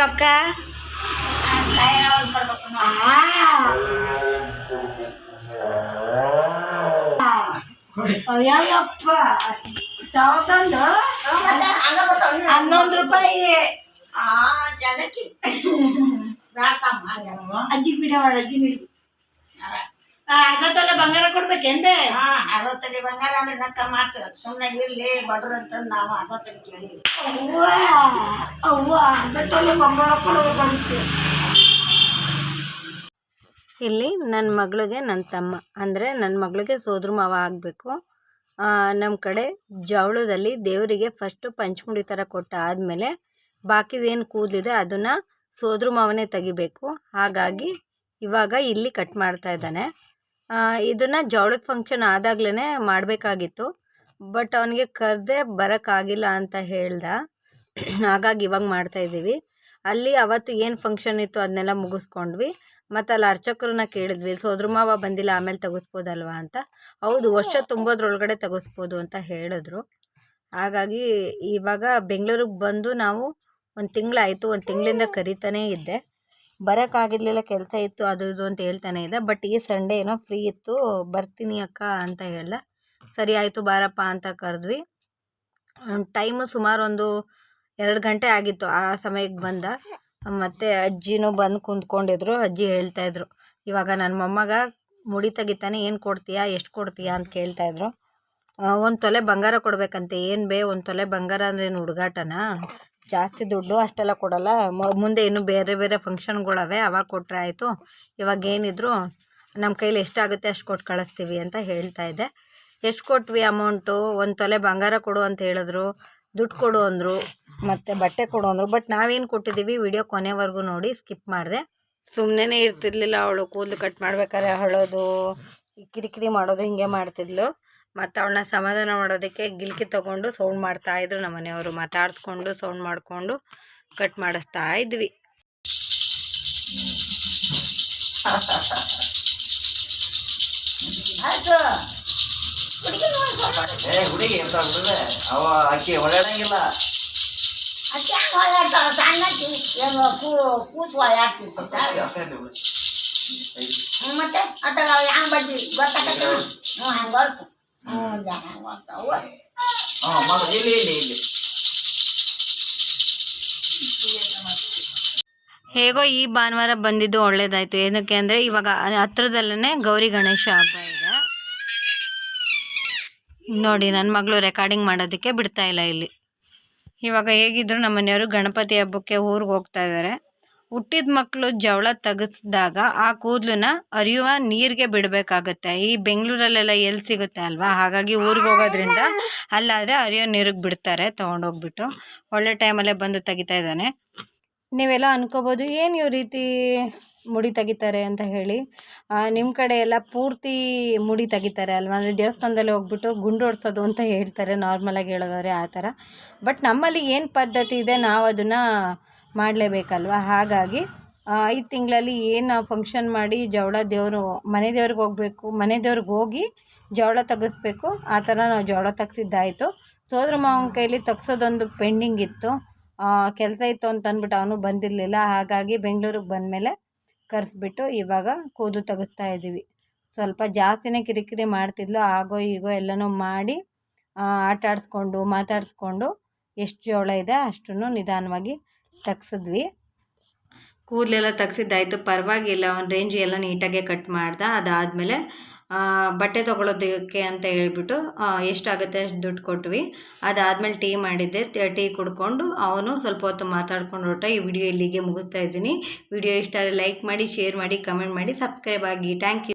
ರೊಕ್ಕ? ಅಯ್ಯಪ್ಪ ತಂದು ಹನ್ನೊಂದು ರೂಪಾಯಿ. ಅಜ್ಜಿ ಬಿಡವಾಡ ಅಜ್ಜಿ ಬಿಡಿ. ಅದಕ್ಕೆಲ್ಲ ಬಂಗಾರ ಕೊಡ್ಬೇಕೇನ್ಬೆ ಅರವತ್ತಡಿ ಬಂಗಾರ ಅಂದ್ರೆ ನಕ್ಕ ಮಾತು ಸುಮ್ಮನೆ ಇರ್ಲಿ ಬಡ್ರಂತ ನಾವು ಅರವತ್ತಡಿ ಕೇಳಿ ಅವ್ವ ಅವ್ವ ಅದಕ್ಕೆಲ್ಲ ಬಂಗಾರ ಕೊಡ್ಬೇಕಂತೆ. ಇಲ್ಲಿ ನನ್ನ ಮಗಳಿಗೆ ನನ್ನ ತಮ್ಮ ಅಂದರೆ ನನ್ನ ಮಗಳಿಗೆ ಸೋದ್ರ ಮಾವ ಆಗಬೇಕು. ನಮ್ಮ ಕಡೆ ಜವಳದಲ್ಲಿ ದೇವರಿಗೆ ಫಸ್ಟು ಪಂಚಮುಡಿ ಥರ ಕೊಟ್ಟ ಆದಮೇಲೆ ಬಾಕಿದೇನು ಕೂದಲಿದೆ ಅದನ್ನು ಸೋದ್ರ ಮಾವನೇ ತೆಗಿಬೇಕು. ಹಾಗಾಗಿ ಇವಾಗ ಇಲ್ಲಿ ಕಟ್ ಮಾಡ್ತಾ ಇದ್ದಾನೆ. ಇದನ್ನು ಜವಳದ ಫಂಕ್ಷನ್ ಆದಾಗ್ಲೇ ಮಾಡಬೇಕಾಗಿತ್ತು. ಬಟ್ ಅವನಿಗೆ ಕರೆದೇ ಬರೋಕ್ಕಾಗಿಲ್ಲ ಅಂತ ಹೇಳ್ದ. ಹಾಗಾಗಿ ಇವಾಗ ಮಾಡ್ತಾಯಿದ್ದೀವಿ ಅಲ್ಲಿ ಅವತ್ತು ಏನು ಫಂಕ್ಷನ್ ಇತ್ತು ಅದನ್ನೆಲ್ಲ ಮುಗಿಸ್ಕೊಂಡ್ವಿ. ಮತ್ತು ಅಲ್ಲಿ ಅರ್ಚಕರನ್ನ ಕೇಳಿದ್ವಿ. ಸೋದ್ರ ಮಾವ ಬಂದಿಲ್ಲ ಆಮೇಲೆ ತೆಗೆಸ್ಬೋದಲ್ವಾ ಅಂತ. ಹೌದು ವರ್ಷ ತುಂಬೋದ್ರೊಳಗಡೆ ತೆಗಿಸ್ಬೋದು ಅಂತ ಹೇಳಿದ್ರು. ಹಾಗಾಗಿ ಇವಾಗ ಬೆಂಗಳೂರಿಗೆ ಬಂದು ನಾವು ಒಂದು ತಿಂಗಳಾಯಿತು ಒಂದು ತಿಂಗಳಿಂದ ಕರಿತಾನೇ ಇದ್ದೆ. ಬರೋಕ್ಕಾಗಿರ್ಲಿಲ್ಲ ಕೆಲಸ ಇತ್ತು, ಅದು ಇದು ಅಂತ ಹೇಳ್ತಾನೆ ಇದೆ. ಬಟ್ ಈ ಸಂಡೇ ಏನೋ ಫ್ರೀ ಇತ್ತು, ಬರ್ತೀನಿ ಅಕ್ಕ ಅಂತ ಹೇಳ್ದ ಸರಿ ಆಯಿತು, ಬಾರಪ್ಪ ಅಂತ ಕರೆದ್ವಿ. ಟೈಮು ಸುಮಾರು ಒಂದು ಎರಡು ಗಂಟೆ ಆಗಿತ್ತು ಆ ಸಮಯಕ್ಕೆ ಬಂದ. ಮತ್ತು ಅಜ್ಜಿನೂ ಬಂದು ಕುಂತ್ಕೊಂಡಿದ್ರು, ಅಜ್ಜಿ ಹೇಳ್ತಾಯಿದ್ರು ಇವಾಗ ನನ್ನ ಮೊಮ್ಮಗ ಮುಡಿ ತೆಗಿತಾನೆ, ಏನು ಕೊಡ್ತೀಯಾ, ಎಷ್ಟು ಕೊಡ್ತೀಯಾ ಅಂತ ಕೇಳ್ತಾಯಿದ್ರು ಒಂದು ತೊಲೆ ಬಂಗಾರ ಕೊಡಬೇಕಂತೆ, ಏನು ಬೇ, ಒಂದು ತೊಲೆ ಬಂಗಾರ ಅಂದ್ರೆ ಏನು ಹುಡುಗಾಟನಾ? ಜಾಸ್ತಿ ದುಡ್ಡು ಅಷ್ಟೆಲ್ಲ ಕೊಡೋಲ್ಲ. ಮುಂದೆ ಇನ್ನೂ ಬೇರೆ ಬೇರೆ ಫಂಕ್ಷನ್ಗಳವೆ, ಅವಾಗ ಕೊಟ್ಟರೆ ಆಯಿತು. ಇವಾಗ ಏನಿದ್ರು ನಮ್ಮ ಕೈಲಿ ಎಷ್ಟಾಗುತ್ತೆ ಅಷ್ಟು ಕೊಟ್ಟು ಕಳಿಸ್ತೀವಿ ಅಂತ ಹೇಳ್ತಾ ಇದ್ದೆ ಎಷ್ಟು ಕೊಟ್ವಿ ಅಮೌಂಟು? ಒಂದು ತೊಲೆ ಬಂಗಾರ ಕೊಡು ಅಂತ ಹೇಳಿದ್ರು. ದುಡ್ಡು ಕೊಡು ಅಂದರು. ಮತ್ತು ಬಟ್ಟೆ ಕೊಡು ಅಂದರು. ಬಟ್ ನಾವೇನು ಕೊಟ್ಟಿದ್ದೀವಿ ವಿಡಿಯೋ ಕೊನೆವರೆಗೂ ನೋಡಿ, ಸ್ಕಿಪ್ ಮಾಡಿದೆ. ಸುಮ್ಮನೆ ಇರ್ತಿರ್ಲಿಲ್ಲ ಅವಳು. ಕೂದಲು ಕಟ್ ಮಾಡ್ಬೇಕಾದ್ರೆ ಅಳೋದು ಕಿರಿಕಿರಿ ಮಾಡೋದು ಹಿಂಗೆ ಮಾಡ್ತಿದ್ಲು. ಮತ್ತು ಅವಳನ್ನ ಸಮಾಧಾನ ಮಾಡೋದಕ್ಕೆ ಗಿಲ್ಕಿ ತೊಗೊಂಡು ಸೌಂಡ್ ಮಾಡ್ತಾಯಿದ್ರು ನಮ್ಮ ಮನೆಯವರು. ಮಾತಾಡ್ಕೊಂಡು ಸೌಂಡ್ ಮಾಡಿಕೊಂಡು ಕಟ್ ಮಾಡಿಸ್ತಾ ಇದ್ವಿ. ಹುಡುಗಿ ಅವ ಓಡಾಡಂಗಿಲ್ಲ ಅಕ್ಕಿ ಕೂಸು ಓಡಾಡ್ತಿತ್ತು ಮತ್ತೆ? ಹ್ಯಾಂಗ ಹೆಂಗೆ ಬಜ್ಜಿ ಗೊತ್ತಾಗತ್ತೆ ಹ್ಞೂ ಹ್ಞೂ ಹಂಗೆ ಬರ್ತಾವ ಇಲ್ಲಿ ಇಲ್ಲಿ ಇಲ್ಲಿ. ಹೇಗೋ ಈ ಭಾನುವಾರ ಬಂದಿದ್ದು ಒಳ್ಳೇದಾಯ್ತು. ಏನಕ್ಕೆ ಅಂದರೆ ಇವಾಗ ಹತ್ರದಲ್ಲೇ ಗೌರಿ ಗಣೇಶ ಹಬ್ಬ ಇದೆ. ನೋಡಿ ನನ್ನ ಮಗಳು ರೆಕಾರ್ಡಿಂಗ್ ಮಾಡೋದಕ್ಕೆ ಬಿಡ್ತಾ ಇಲ್ಲ ಇಲ್ಲಿ. ಇವಾಗ ಹೇಗಿದ್ರು ನಮ್ಮ ಮನೆಯವರು ಗಣಪತಿ ಹಬ್ಬಕ್ಕೆ ಊರಿಗೆ ಹೋಗ್ತಾ ಇದ್ದಾರೆ ಹುಟ್ಟಿದ ಮಕ್ಕಳು ಜವಳ ತೆಗೆಸಿದಾಗ ಆ ಕೂದಲನ್ನ ಅರಿಯುವ ನೀರಿಗೆ ಬಿಡಬೇಕಾಗತ್ತೆ. ಈ ಬೆಂಗಳೂರಲ್ಲೆಲ್ಲ ಎಲ್ಲಿ ಸಿಗುತ್ತೆ ಅಲ್ವಾ? ಹಾಗಾಗಿ ಊರಿಗೆ ಹೋಗೋದ್ರಿಂದ ಅಲ್ಲಾದರೆ ಅರಿಯೋ ನೀರಿಗೆ ಬಿಡ್ತಾರೆ ತೊಗೊಂಡೋಗ್ಬಿಟ್ಟು ಒಳ್ಳೆ ಟೈಮಲ್ಲೇ ಬಂದು ತೆಗಿತಾ ಇದ್ದಾನೆ. ನೀವೆಲ್ಲ ಅನ್ಕೋಬೋದು, ಏನು ಇವ್ ರೀತಿ ಮುಡಿ ತೆಗಿತಾರೆ ಅಂತ ಹೇಳಿ. ನಿಮ್ಮ ಕಡೆ ಎಲ್ಲ ಪೂರ್ತಿ ಮುಡಿ ತೆಗಿತಾರೆ ಅಲ್ವಾ? ಅಂದರೆ ದೇವಸ್ಥಾನದಲ್ಲಿ ಹೋಗ್ಬಿಟ್ಟು ಗುಂಡು ಹೊಡ್ಸೋದು ಅಂತ ಹೇಳ್ತಾರೆ ನಾರ್ಮಲಾಗಿ ಹೇಳೋದಾದ್ರೆ ಆ ಥರ. ಬಟ್ ನಮ್ಮಲ್ಲಿ ಏನು ಪದ್ಧತಿ ಇದೆ ನಾವು ಅದನ್ನು ಮಾಡಲೇಬೇಕಲ್ವ? ಹಾಗಾಗಿ ಐದು ತಿಂಗಳಲ್ಲಿ ಏನು ಫಂಕ್ಷನ್ ಮಾಡಿ ಜವಳ ದೇವರು, ಮನೆ ದೇವ್ರಿಗೆ ಹೋಗಬೇಕು, ಮನೆ ದೇವ್ರಿಗೆ ಹೋಗಿ ಜವಳ ತೆಗೆಸ್ಬೇಕು, ಆ ಥರ ನಾವು ಜವಳ ತೆಗ್ಸಿದ್ದಾಯಿತು. ಸೋದ್ರ ಮಾವನ ಕೈಲಿ ತೆಗ್ಸೋದೊಂದು ಪೆಂಡಿಂಗ್ ಇತ್ತು. ಕೆಲಸ ಇತ್ತು ಅಂತ ಅಂದ್ಬಿಟ್ಟು ಅವನು ಬಂದಿರಲಿಲ್ಲ. ಹಾಗಾಗಿ ಬೆಂಗಳೂರಿಗೆ ಬಂದಮೇಲೆ ಕರೆಸ್ಬಿಟ್ಟು ಇವಾಗ ಕೂದು ತೆಗೆಸ್ತಾ ಇದ್ದೀವಿ ಸ್ವಲ್ಪ ಜಾಸ್ತಿನೇ ಕಿರಿಕಿರಿ ಮಾಡ್ತಿದ್ಲು. ಆಗೋ ಈಗೋ ಎಲ್ಲನೂ ಮಾಡಿ ಆಟ ಆಡಿಸ್ಕೊಂಡು ಮಾತಾಡಿಸ್ಕೊಂಡು ಎಷ್ಟು ಜೋಳ ಇದೆ ಅಷ್ಟನ್ನು ನಿಧಾನವಾಗಿ ತೆಗ್ಸಿದ್ವಿ. ಕೂದಲೆಲ್ಲ ತೆಗ್ಸಿದ್ದಾಯಿತು, ಪರವಾಗಿಲ್ಲ ಒಂದು ರೇಂಜ್ ಎಲ್ಲ ನೀಟಾಗೆ ಕಟ್ ಮಾಡ್ದೆ. ಅದಾದಮೇಲೆ ಬಟ್ಟೆ ತೊಗೊಳೋದಕ್ಕೆ ಅಂತ ಹೇಳ್ಬಿಟ್ಟು ಎಷ್ಟಾಗುತ್ತೆ ಅಷ್ಟು ದುಡ್ಡು ಕೊಟ್ವಿ. ಅದಾದಮೇಲೆ ಟೀ ಮಾಡಿದ್ದೆ ಟೀ ಕುಡ್ಕೊಂಡು ಅವನು ಸ್ವಲ್ಪ ಹೊತ್ತು ಮಾತಾಡ್ಕೊಂಡು ಹೊರಟ, ಈ ವಿಡಿಯೋ ಇಲ್ಲಿಗೆ ಮುಗಿಸ್ತಾ ಇದ್ದೀನಿ. ವಿಡಿಯೋ ಇಷ್ಟ ಲೈಕ್ ಮಾಡಿ ಶೇರ್ ಮಾಡಿ ಕಮೆಂಟ್ ಮಾಡಿ ಸಬ್ಸ್ಕ್ರೈಬ್ ಆಗಿ. Thank you